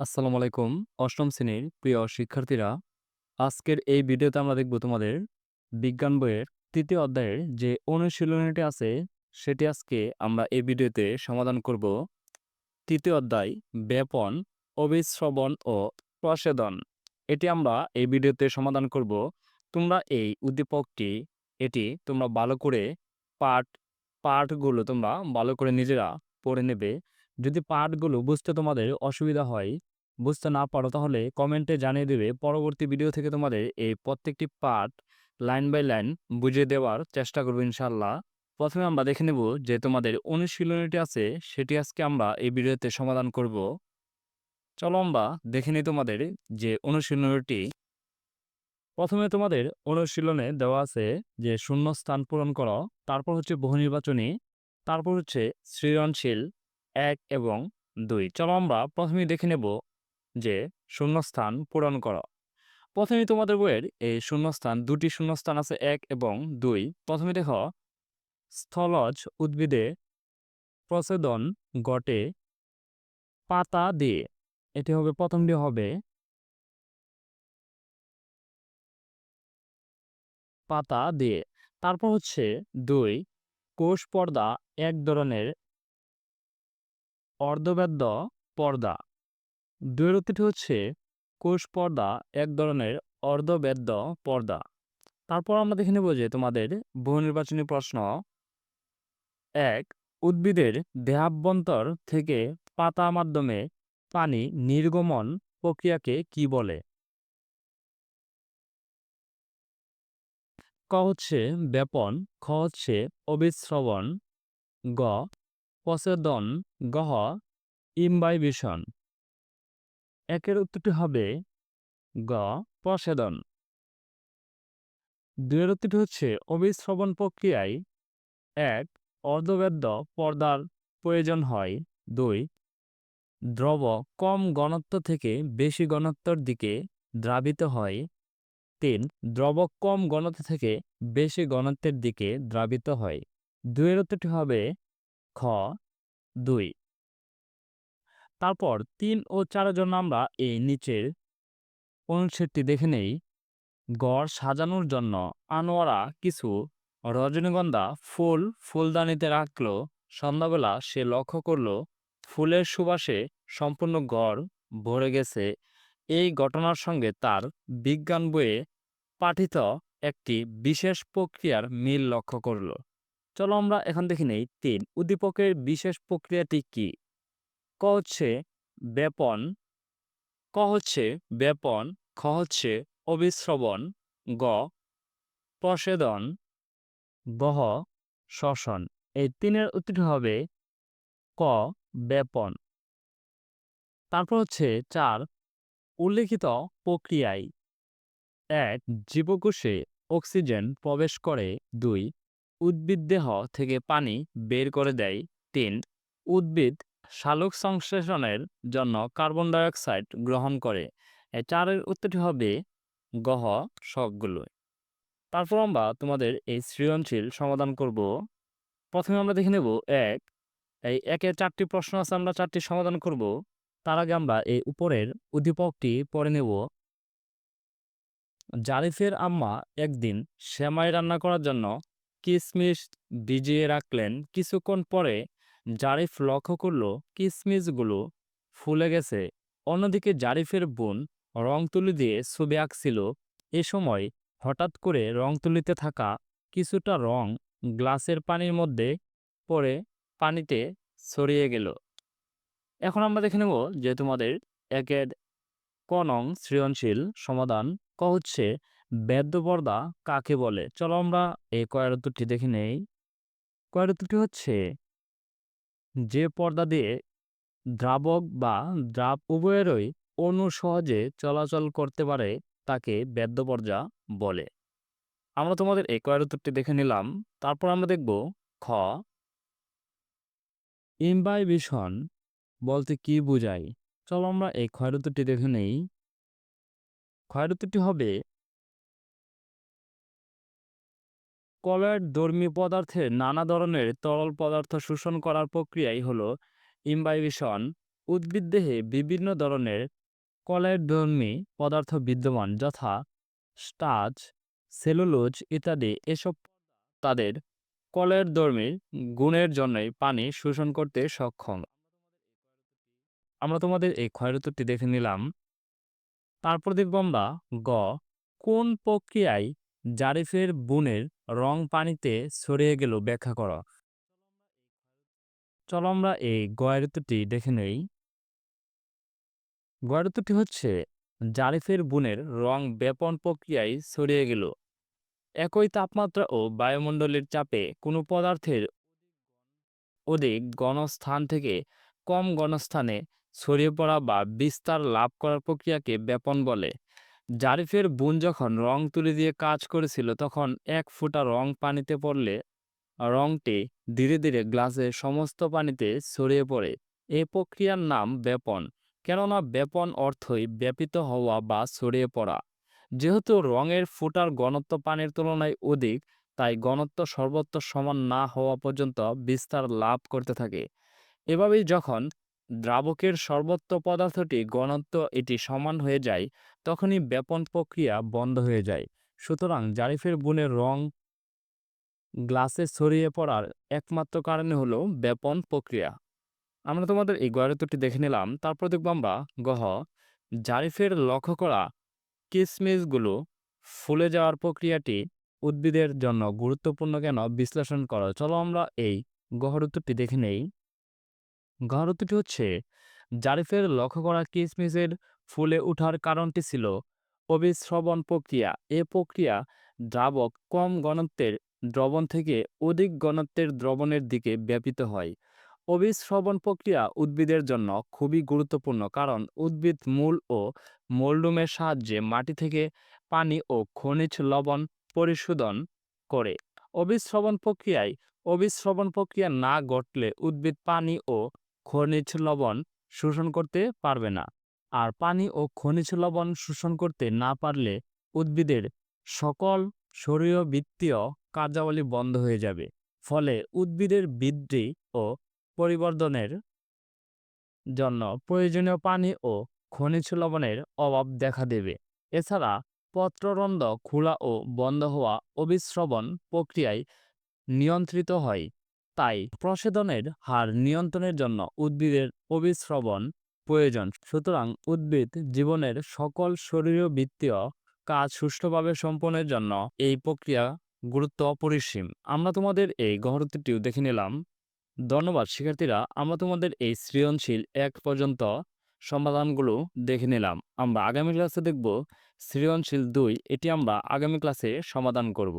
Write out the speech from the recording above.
আসসালামু আলাইকুম। অষ্টম শ্রেণির প্রিয় শিক্ষার্থীরা, আজকের এই ভিডিওতে আমরা দেখব তোমাদের বিজ্ঞান বইয়ের তৃতীয় অধ্যায়ের যে অনুশীলনীটি আছে, সেটি আজকে আমরা এই ভিডিওতে সমাধান করব। তৃতীয় অধ্যায়, ব্যাপন, অবিশ্রবণ ও প্রসেদন। এটি আমরা এই ভিডিওতে সমাধান করব। তোমরা এই উদ্দীপকটি, এটি তোমরা ভালো করে পাঠ, পাঠগুলো তোমরা ভালো করে নিজেরা পড়ে নেবে। যদি পাঠগুলো বুঝতে তোমাদের অসুবিধা হয়, বুঝতে না পারো তাহলে কমেন্টে জানিয়ে দেবে। পরবর্তী ভিডিও থেকে তোমাদের এই প্রত্যেকটি পার্ট লাইন বাই লাইন বুঝিয়ে দেওয়ার চেষ্টা করব ইনশাল্লাহ প্রথমে আমরা দেখে নেব যে তোমাদের অনুশীলনীটি আছে, সেটি আজকে আমরা এই ভিডিওতে সমাধান করব। চলো আমরা দেখে নিই তোমাদের যে অনুশীলনীটি। প্রথমে তোমাদের অনুশীলনে দেওয়া আছে যে শূন্য স্থান পূরণ করো, তারপর হচ্ছে বহু নির্বাচনী, তারপর হচ্ছে সৃজনশীল এক এবং দুই। চলো আমরা প্রথমেই দেখে নেব যে শূন্যস্থান পূরণ করো। প্রথমে তোমাদের বইয়ের এই শূন্যস্থান, দুটি শূন্যস্থান আছে, এক এবং দুই। প্রথমে দেখো, স্থলজ উদ্ভিদে প্রচেদন ঘটে পাতা দিয়ে। এটি হবে প্রথমটি হবে পাতা দিয়ে। তারপর হচ্ছে দুই, কোষ পর্দা এক ধরনের অর্ধবেদ্য পর্দা। উত্তরটি হচ্ছে কোষ পর্দা এক ধরনের অর্ধবেদ্য পর্দা। তারপর আমরা দেখে নেব যে তোমাদের বহু নির্বাচনী প্রশ্ন এক, উদ্ভিদের দেহাভ্যন্তর থেকে পাতা মাধ্যমে পানি নির্গমন প্রক্রিয়াকে কি বলে? ক হচ্ছে ব্যাপন, খ হচ্ছে অবিশ্রবণ গ পসেদন গহ ইম্বাইবিশন। একের উত্তরটি হবে গ প্রসেদন দুয়ের উত্তরটি হচ্ছে অবিশ্রবণ প্রক্রিয়ায় এক, অর্ধবেদ্য পর্দার প্রয়োজন হয়। দুই, দ্রব কম ঘনত্ব থেকে বেশি ঘনত্বর দিকে দ্রাবিত হয়। তিন, দ্রব কম ঘনত্ব থেকে বেশি ঘনত্বের দিকে দ্রাবিত হয়। দুয়ের উত্তরটি হবে খ, দুই। তারপর তিন ও চারের জন্য আমরা এই নিচের অনুচ্ছেদটি দেখে নেই। গড় সাজানোর জন্য আনোয়ারা কিছু রজনীগন্ধা ফুল ফুলদানিতে রাখল। সন্ধ্যাবেলা সে লক্ষ্য করল, ফুলের সুবাসে সম্পূর্ণ গড় ভরে গেছে। এই ঘটনার সঙ্গে তার বিজ্ঞান বইয়ে পাঠিত একটি বিশেষ প্রক্রিয়ার মিল লক্ষ্য করল। চলো আমরা এখন দেখি নেই। তিন, উদ্দীপকের বিশেষ প্রক্রিয়াটি কি? ক হচ্ছে ব্যাপন, ক হচ্ছে ব্যাপন, খ হচ্ছে অবিশ্রবণ গ, প্রসেদন গহ শ্বসন। এই তিনের উত্তরটি হবে ক, ব্যাপন। তারপর হচ্ছে চার, উল্লেখিত প্রক্রিয়ায়। এক, জীবকোষে অক্সিজেন প্রবেশ করে। দুই উদ্ভিদ দেহ থেকে পানি বের করে দেয়। তিন, উদ্ভিদ সালোক সংশ্লেষণের জন্য কার্বন ডাইঅক্সাইড গ্রহণ করে। চারের উত্তরটি হবে গহ সবগুলো। তারপর আমরা তোমাদের এই সৃজনশীল সমাধান করব। প্রথমে আমরা দেখে নেব এক, এই একে চারটি প্রশ্ন আছে, আমরা চারটি সমাধান করব। তার আগে আমরা এই উপরের উদ্দীপকটি পড়ে নেব। জারিফের আম্মা একদিন সেমাই রান্না করার জন্য কিশমিশ ভিজিয়ে রাখলেন। কিছুক্ষণ পরে জারিফ লক্ষ্য করল কিশমিশগুলো ফুলে গেছে। অন্যদিকে জারিফের বোন রং তুলি দিয়ে ছবি আঁকছিল। এ সময় হঠাৎ করে রং তুলিতে থাকা কিছুটা রং গ্লাসের পানির মধ্যে পরে পানিতে ছড়িয়ে গেল। এখন আমরা দেখে নেব যে তোমাদের একের ক নং সৃজনশীল সমাধান ক হচ্ছে বেদ্যপর্দা কাকে বলে? চলো আমরা এই কয়ের উত্তরটি দেখে নেই। কয়ের উত্তরটি হচ্ছে, যে পর্দা দিয়ে দ্রাবক বা দ্রাব উভয়েরই অণু সহজে চলাচল করতে পারে, তাকে বেদ্যপর্দা বলে। আমরা তোমাদের এই কয়ের উত্তরটি দেখে নিলাম। তারপর আমরা দেখব, খ ইম্বাইবিশন বলতে কি বোঝায়? চলো আমরা এই ক্ষয়ের উত্তরটি দেখে নেই। ক্ষয়ের উত্তরটি হবে কলয়েড ধর্মী পদার্থের নানা ধরনের তরল পদার্থ শোষণ করার প্রক্রিয়াই হলো ইম্বাইবিশন উদ্ভিদ দেহে বিভিন্ন ধরনের কলেরধর্মী পদার্থ বিদ্যমান, যথা স্টার্চ, সেলুলোজ ইত্যাদি। এসব তাদের কলেরধর্মী গুণের জন্যই পানি শোষণ করতে সক্ষম। আমরা তোমাদের এই ক্ষয়ের উত্তরটি দেখে নিলাম। তারপর দেখব আমরা গ, কোন প্রক্রিয়ায় জারিফের বুনের রং পানিতে ছড়িয়ে গেল ব্যাখ্যা করো। চলো আমরা এই গয়ের উত্তরটি দেখে নেই। গয়ের উত্তরটি হচ্ছে জারিফের বুনের রং ব্যাপন প্রক্রিয়ায় ছড়িয়ে গেল। একই তাপমাত্রা ও বায়ুমণ্ডলের চাপে কোনো পদার্থের অধিক গণস্থান থেকে কম গণস্থানে ছড়িয়ে পড়া বা বিস্তার লাভ করার প্রক্রিয়াকে ব্যাপন বলে। জারিফের বুন যখন রং তুলি দিয়ে কাজ করেছিল, তখন এক ফোঁটা রং পানিতে পড়লে রংটি ধীরে ধীরে গ্লাসের সমস্ত পানিতে ছড়িয়ে পড়ে। এ প্রক্রিয়ার নাম ব্যাপন, কেননা ব্যাপন অর্থই ব্যাপিত হওয়া বা ছড়িয়ে পড়া। যেহেতু রঙের ফোঁটার ঘনত্ব পানির তুলনায় অধিক, তাই ঘনত্ব সর্বত্র সমান না হওয়া পর্যন্ত বিস্তার লাভ করতে থাকে। এভাবেই যখন দ্রাবকের সর্বত্র পদার্থটি ঘনত্ব এটি সমান হয়ে যায়, তখনই ব্যাপন প্রক্রিয়া বন্ধ হয়ে যায়। সুতরাং জারিফের বুনের রং গ্লাসে ছড়িয়ে পড়ার একমাত্র কারণে হলো ব্যাপন প্রক্রিয়া। আমরা তোমাদের এই গয়ের উত্তরটি দেখে নিলাম, তারপর দেখব আমরা গহ জারিফের লক্ষ্য করা কিসমিসগুলো ফুলে যাওয়ার প্রক্রিয়াটি উদ্ভিদের জন্য গুরুত্বপূর্ণ কেন বিশ্লেষণ করো। চলো আমরা এই গহর উত্তরটি দেখে নেই। গহর হচ্ছে, জারিফের লক্ষ্য করা কিসমিসের ফুলে ওঠার কারণটি ছিল অবিশ্রবণ প্রক্রিয়া। এ প্রক্রিয়া দ্রাবক কম ঘনত্বের দ্রবণ থেকে অধিক ঘনত্বের দ্রবণের দিকে ব্যাপিত হয়। অবিশ্রবণ প্রক্রিয়া উদ্ভিদের জন্য খুবই গুরুত্বপূর্ণ কারণ উদ্ভিদ মূল ও মোল্ডুমের সাহায্যে মাটি থেকে পানি ও খনিজ লবণ পরিশোধন করে। অবিশ্রবণ প্রক্রিয়ায় অবিশ্রবণ প্রক্রিয়া না ঘটলে উদ্ভিদ পানি ও খনিজ লবণ শোষণ করতে পারবে না। আর পানি ও খনিজ লবণ শোষণ করতে না পারলে উদ্ভিদের সকল শরীরবৃত্তীয় কার্যাবলী বন্ধ হয়ে যাবে। ফলে উদ্ভিদের বৃদ্ধি ও পরিবর্ধনের জন্য প্রয়োজনীয় পানি ও খনিজ লবণের অভাব দেখা দেবে। এছাড়া পত্ররন্ধ্র, খোলা ও বন্ধ হওয়া অবিশ্রবণ প্রক্রিয়ায় নিয়ন্ত্রিত হয়। তাই প্রসেদনের হার নিয়ন্ত্রণের জন্য উদ্ভিদের অবিশ্রবণ প্রয়োজন। সুতরাং উদ্ভিদ জীবনের সকল শরীরীয় বৃত্তীয় কাজ সুষ্ঠুভাবে সম্পন্নের জন্য এই প্রক্রিয়া গুরুত্ব অপরিসীম। আমরা তোমাদের এই গহরতিটিও দেখে নিলাম। ধন্যবাদ, শিক্ষার্থীরা। আমরা তোমাদের এই সৃজনশীল এক পর্যন্ত সমাধানগুলো দেখে নিলাম। আমরা আগামী ক্লাসে দেখব সৃজনশীল দুই। এটি আমরা আগামী ক্লাসে সমাধান করব।